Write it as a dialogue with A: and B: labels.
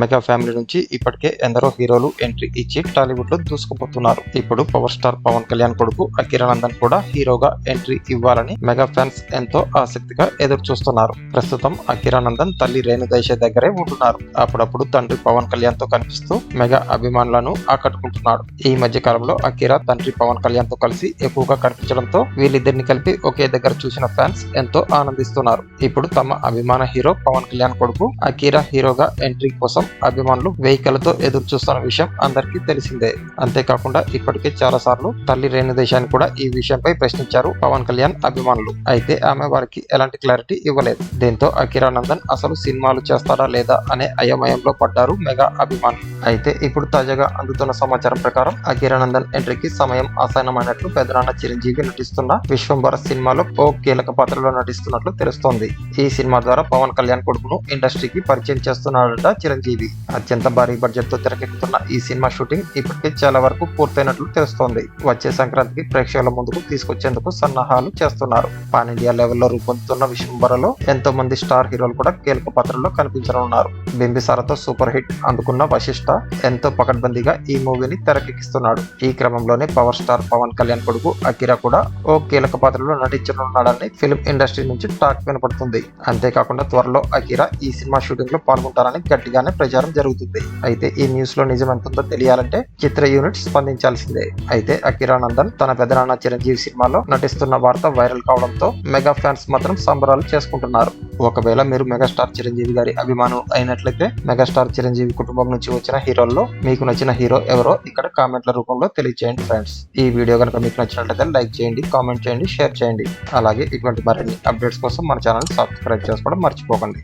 A: Mega family నుంచి ఇప్పటికే ఎందరో హీరోలు ఎంట్రీ ఇచ్చి టాలీవుడ్లో దూసుకుపోతున్నారు. ఇప్పుడు పవర్ స్టార్ పవన్ కళ్యాణ్ కొడుకు అకిరానందన్ కూడా హీరోగా ఎంట్రీ ఇవ్వాలని మెగా ఫ్యాన్స్ ఎంతో ఆసక్తిగా ఎదురు చూస్తున్నారు ప్రస్తుతం అకిరానందన్ తల్లి రేణు రేణుదైష దగ్గరే ఉంటున్నారు. అప్పుడప్పుడు తండ్రి పవన్ కళ్యాణ్తో కనిపిస్తూ మెగా అభిమానులను ఆకట్టుకుంటున్నాడు. ఈ మధ్య కాలంలో అకిరా తండ్రి పవన్ కళ్యాణ్తో కలిసి ఎక్కువగా కనిపించడంతో వీళ్ళిద్దరిని కలిపి ఒకే దగ్గర చూసిన ఫ్యాన్స్ ఎంతో ఆనందిస్తున్నారు. ఇప్పుడు తమ అభిమాన హీరో పవన్ కళ్యాణ్ కొడుకు అకీరా హీరోగా ఎంట్రీ కోసం అభిమానులు వెహికల్తో ఎదురు చూస్తున్న విషయం అందరికీ తెలిసిందే. అంతేకాకుండా ఇప్పటికే చాలా సార్లు తల్లి రేణు దేశాన్ని కూడా ఈ విషయంపై ప్రశ్నించారు పవన్ కళ్యాణ్ అభిమానులు. అయితే ఆమె వారికి ఎలాంటి క్లారిటీ ఇవ్వలేదు. దీంతో అఖిరానందన్ అసలు సినిమాలు చేస్తారా లేదా అనే అయోమయంలో పడ్డారు మెగా అభిమానులు. అయితే ఇప్పుడు తాజాగా అందుతున్న సమాచారం ప్రకారం అఖిరానందన్ ఎంట్రీకి సమయం ఆసన్నమైనట్లు పెదనాన్న చిరంజీవి నటిస్తున్న విశ్వంభర సినిమాలో ఓ కీలక పాత్రలో నటిస్తున్నట్లు తెలుస్తోంది. ఈ సినిమా ద్వారా పవన్ కళ్యాణ్ కొడుకును ఇండస్ట్రీకి పరిచయం చేస్తున్నాడట చిరంజీవి. అత్యంత భారీ బడ్జెట్తో తెరకెక్కుతున్న ఈ సినిమా షూటింగ్ ఇప్పటికే చాలా వరకు పూర్తయినట్లు తెలుస్తోంది. వచ్చే సంక్రాంతికి ప్రేక్షకుల ముందుకు తీసుకొచ్చేందుకు సన్నాహాలు చేస్తున్నారు. పాన్ ఇండియా లెవెల్లో రూపొందుతున్న విశ్వంబరలో ఎంతో మంది స్టార్ హీరోలు కూడా కీలక పాత్రల్లో కనిపించనున్నారు. బింబిసారతో సూపర్ హిట్ అందుకున్న వశిష్ట ఎంతో పకడ్బందీగా ఈ మూవీని తెరకెక్కిస్తున్నాడు. ఈ క్రమంలోనే పవర్ స్టార్ పవన్ కళ్యాణ్ కొడుకు అకిరా కూడా ఓ కీలక పాత్రలో నటించనున్నాడని ఫిల్మ్ ఇండస్ట్రీ నుంచి టాక్ వినపడుతుంది. అంతేకాకుండా త్వరలో అకిరా ఈ సినిమా షూటింగ్లో పాల్గొంటారని గట్టిగానే ప్రచారం జరుగుతుంది. అయితే ఈ న్యూస్లో నిజం ఎంతుందో తెలియాలంటే చిత్ర యూనిట్ స్పందించాల్సిందే. అయితే అకిరా నందన్ తన పెదనాన్న చిరంజీవి సినిమాలో నటిస్తున్న వార్త వైరల్ కావడంతో మెగా ఫ్యాన్స్ మాత్రం సంబరాలు చేసుకుంటున్నారు. ఒకవేళ మీరు మెగాస్టార్ చిరంజీవి గారి అభిమానం అయినట్లయితే మెగాస్టార్ చిరంజీవి కుటుంబం నుంచి వచ్చిన హీరోల్లో మీకు నచ్చిన హీరో ఎవరో ఇక్కడ కామెంట్ల రూపంలో తెలియజేయండి ఫ్రెండ్స్. ఈ వీడియో కనుక మీకు నచ్చినట్లయితే లైక్ చేయండి కామెంట్ చేయండి షేర్ చేయండి. అలాగే ఇటువంటి మరిన్ని అప్డేట్స్ కోసం మన ఛానల్ సబ్స్క్రైబ్ చేసుకోవడం మర్చిపోకండి.